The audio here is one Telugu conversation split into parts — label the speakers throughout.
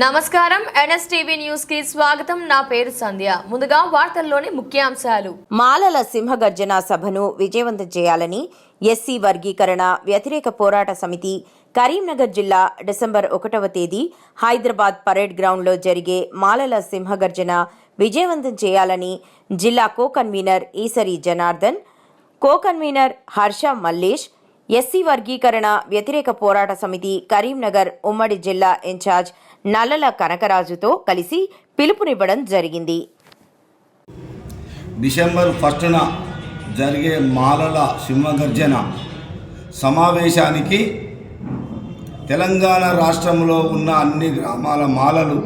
Speaker 1: నమస్కారం. ఎన్ఎస్టీవీ న్యూస్కి స్వాగతం. నా పేరు సంధ్య. ముందుగా వార్తల్లోని ముఖ్యాంశాలు.
Speaker 2: మాలల సింహగర్జన సభను విజయవంతం చేయాలని ఎస్సీ వర్గీకరణ వ్యతిరేక పోరాట సమితి కరీంనగర్ జిల్లా డిసెంబర్ ఒకటవ తేదీ హైదరాబాద్ పరేడ్ గ్రౌండ్లో జరిగే మాలల సింహగర్జన విజయవంతం చేయాలని జిల్లా co convener Eesari Janardhan co convener Harsha Mallesh SC వర్గీకరణ వ్యతిరేక పోరాట సమితి కరీంనగర్ ఉమ్మడి జిల్లా ఇన్ఛార్జ్ నల్లల కనకరాజుతో కలిసి పిలుపునివ్వడం జరిగింది.
Speaker 3: డిసెంబర్ ఫస్ట్న జరిగే మాలల సింహగర్జన సమావేశానికి తెలంగాణ రాష్ట్రంలో ఉన్న అన్ని గ్రామాల మాలలు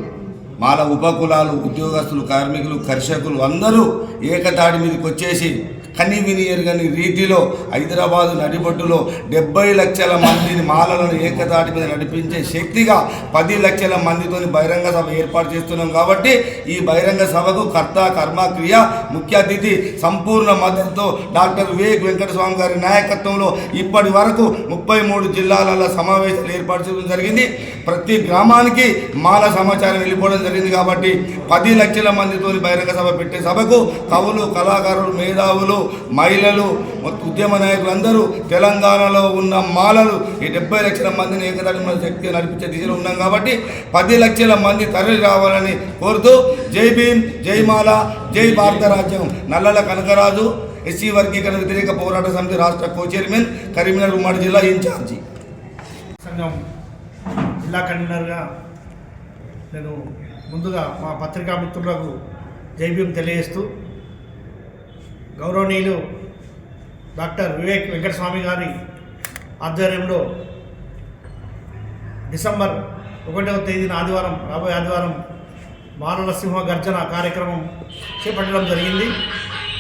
Speaker 3: మాల ఉపకులాలు ఉద్యోగస్తులు కార్మికులు కర్షకులు అందరూ ఏకతాటి మీదకి వచ్చేసి కని గని రీతిలో హైదరాబాదు నడిబొడ్డులో డెబ్బై లక్షల మందిని మాలలను ఏకతాటి మీద నడిపించే శక్తిగా పది లక్షల మందితోని బహిరంగ సభ ఏర్పాటు చేస్తున్నాం కాబట్టి ఈ బహిరంగ సభకు కర్త కర్మ క్రియ ముఖ్య అతిథి సంపూర్ణ మద్దతుతో డాక్టర్ వివేక్ వెంకటస్వామి గారి నాయకత్వంలో ఇప్పటి వరకు ముప్పై మూడు జిల్లాలలో సమావేశాలు ఏర్పాటు చేయడం జరిగింది. ప్రతి గ్రామానికి మాల సమాచారం వెళ్ళిపోవడం జరిగింది కాబట్టి పది లక్షల మందితోని బహిరంగ సభ పెట్టే సభకు కవులు కళాకారులు మేధావులు మహిళలు ఉద్యమ నాయకులు అందరూ తెలంగాణలో ఉన్న మాలలు ఈ డెబ్బై లక్షల మందిని ఏకదాటి శక్తి నడిపించే దిశలో ఉన్నాం కాబట్టి పది లక్షల మంది తరలి రావాలని కోరుతూ జై భీమ్ జై మాల జై భారత రాజ్యం. నల్లల కనకరాజు ఎస్సీ వర్గీకరణ వ్యతిరేక పోరాట సమితి రాష్ట్ర కో చైర్మన్ కరీంనగర్ ఉమ్మడి జిల్లా ఇన్ఛార్జి.
Speaker 4: సంఘం జిల్లా కన్వీనర్గా నేను ముందుగా మా పత్రికా మిత్రులకు జైభీం తెలియజేస్తూ గౌరవనీయులు డాక్టర్ వివేక్ వెంకటస్వామి గారి ఆధ్వర్యంలో డిసెంబర్ ఒకటవ తేదీన ఆదివారం రాబోయే ఆదివారం మానవసింహ గర్జన కార్యక్రమం చేపట్టడం జరిగింది.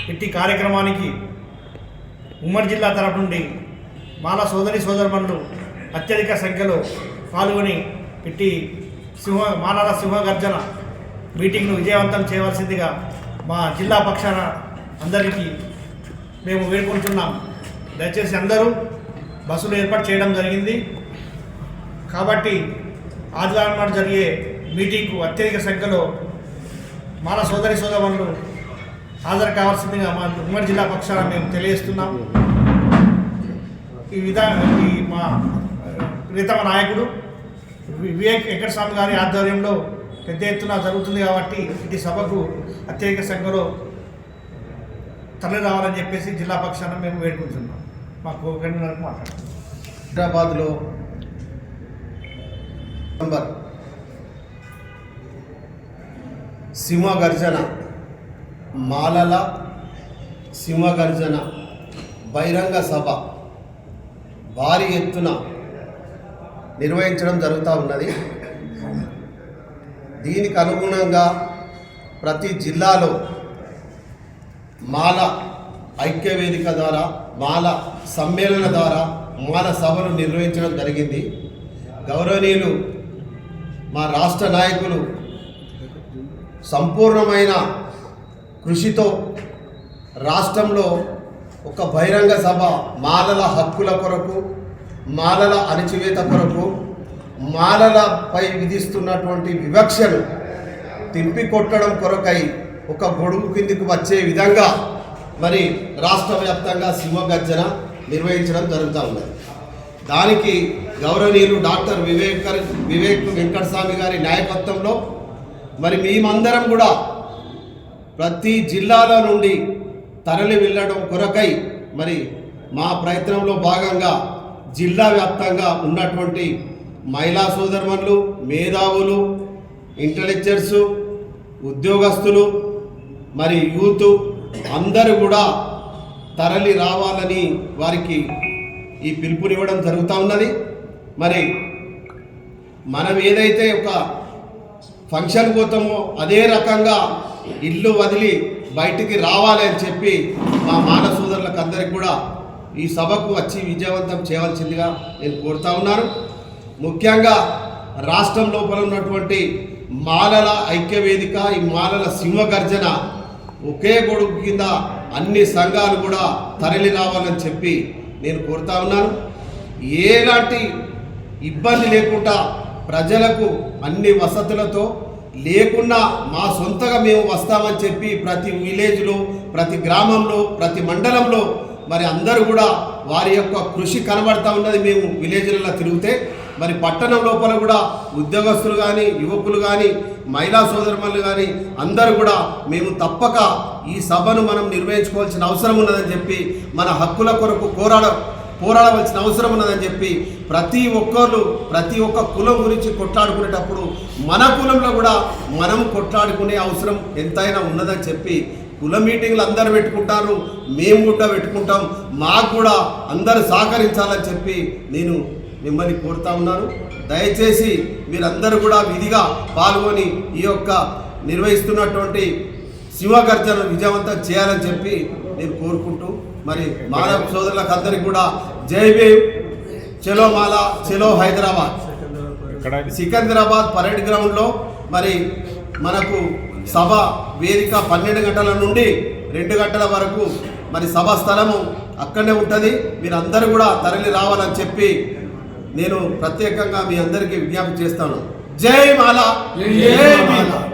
Speaker 4: ఇట్టి కార్యక్రమానికి ఉమ్మడి జిల్లా తరపు నుండి మాల సోదరి సోదరుమణులు అత్యధిక సంఖ్యలో పాల్గొని ఇట్టి సింహ మానవ సింహ గర్జన మీటింగ్ను విజయవంతం చేయవలసిందిగా మా జిల్లా పక్షాన అందరికీ మేము వేడుకుంటున్నాం. దయచేసి అందరూ బస్సులు ఏర్పాటు చేయడం జరిగింది. కాబట్టి ఆదివారం నాడు జరిగే మీటింగ్కు అత్యధిక సంఖ్యలో మాల సోదరి సోదరులు హాజరు కావాల్సిందిగా మా ఉమ్మడి జిల్లా పక్షాన మేము తెలియజేస్తున్నాం. ఈ విధా ఈ మా ప్రీతమ నాయకుడు వివేక్ వెంకటస్వామి గారి ఆధ్వర్యంలో పెద్ద ఎత్తున జరుగుతుంది కాబట్టి ఇది సభకు అత్యధిక సంఖ్యలో తరలి రావాలని చెప్పేసి జిల్లా పక్షాన మేము వేడుకుంటున్నాం. మాకు కన్వీనర్కి మాట్లాడుతున్నాం
Speaker 5: హైదరాబాద్లో నంబర్ సింహగర్జన మాలల సింహగర్జన బహిరంగ సభ భారీ ఎత్తున నిర్వహించడం జరుగుతూ ఉన్నది. దీనికి అనుగుణంగా ప్రతి జిల్లాలో మాల ఐక్యవేదిక ద్వారా మాల సమ్మేళన ద్వారా మాల సభను నిర్వహించడం జరిగింది. గౌరవనీయులు మా రాష్ట్ర నాయకులు సంపూర్ణమైన కృషితో రాష్ట్రంలో ఒక బహిరంగ సభ మాలల హక్కుల కొరకు మాలల అణచివేత కొరకు మాలలపై విధిస్తున్నటువంటి వివక్షను తిప్పికొట్టడం కొరకై ఒక గొడుగు కిందికి వచ్చే విధంగా మరి రాష్ట్ర వ్యాప్తంగా సింహగర్జన నిర్వహించడం జరుగుతూ ఉన్నది. దానికి గౌరవనీయులు డాక్టర్ వివేక్ వివేక్ వెంకటస్వామి గారి నాయకత్వంలో మరి మేమందరం కూడా ప్రతి జిల్లాలో నుండి తరలి వెళ్ళడం కొరకై మరి మా ప్రయత్నంలో భాగంగా జిల్లా వ్యాప్తంగా ఉన్నటువంటి మహిళా సోదరుమణులు మేధావులు ఇంటలెక్చర్సు ఉద్యోగస్తులు మరి యూత్ అందరూ కూడా తరలి రావాలని వారికి ఈ పిలుపునివ్వడం జరుగుతూ ఉన్నది. మరి మనం ఏదైతే ఒక ఫంక్షన్ పోతామో అదే రకంగా ఇల్లు వదిలి బయటికి రావాలి అని చెప్పి మా మాన సోదరులకు అందరికి కూడా ఈ సభకు వచ్చి విజయవంతం చేయవలసిందిగా నేను కోరుతా ఉన్నాను. ముఖ్యంగా రాష్ట్రం లోపల ఉన్నటువంటి మాలల ఐక్యవేదిక ఈ మాలల సింహగర్జన ఒకే గొడుగు కింద అన్ని సంఘాలు కూడా తరలి రావాలని చెప్పి నేను కోరుతా ఉన్నాను. ఏలాంటి ఇబ్బంది లేకుండా ప్రజలకు అన్ని వసతులతో లేకున్నా మా సొంతగా మేము వస్తామని చెప్పి ప్రతి విలేజ్లో ప్రతి గ్రామంలో ప్రతి మండలంలో మరి అందరూ కూడా వారి యొక్క కృషి కనబడతా ఉన్నది మేము విలేజ్లలో తిరిగితే మరి పట్టణం లోపల కూడా ఉద్యోగస్తులు కానీ యువకులు కానీ మహిళా సోదరుమణులు కానీ అందరూ కూడా మేము తప్పక ఈ సభను మనం నిర్వహించుకోవాల్సిన అవసరం ఉన్నదని చెప్పి మన హక్కుల కొరకు పోరాడ పోరాడవలసిన అవసరం ఉన్నదని చెప్పి ప్రతి ఒక్కరు ప్రతి ఒక్క కులం గురించి కొట్లాడుకునేటప్పుడు మన కులంలో కూడా మనం కొట్లాడుకునే అవసరం ఎంతైనా ఉన్నదని చెప్పి కుల మీటింగ్లు అందరు పెట్టుకుంటారు మేము కూడా పెట్టుకుంటాం మాకు కూడా అందరూ సహకరించాలని చెప్పి నేను మిమ్మల్ని కోరుతా ఉన్నాను. దయచేసి మీరందరూ కూడా విధిగా పాల్గొని ఈ యొక్క నిర్వహిస్తున్నటువంటి శివగర్జను విజయవంతం చేయాలని చెప్పి నేను కోరుకుంటూ మరి మానవ సోదరులకు అందరికీ కూడా జై భీమ్ చలో మాల చలో హైదరాబాద్. సికింద్రాబాద్ పరేడ్ గ్రౌండ్లో మరి మనకు సభ వేదిక పన్నెండు గంటల నుండి రెండు గంటల వరకు మరి సభ స్థలము అక్కడనే ఉంటుంది. మీరు అందరూ కూడా తరలి రావాలని చెప్పి నేను ప్రత్యేకంగా మీ అందరికీ విజ్ఞప్తి చేస్తాను. జై మాల. జై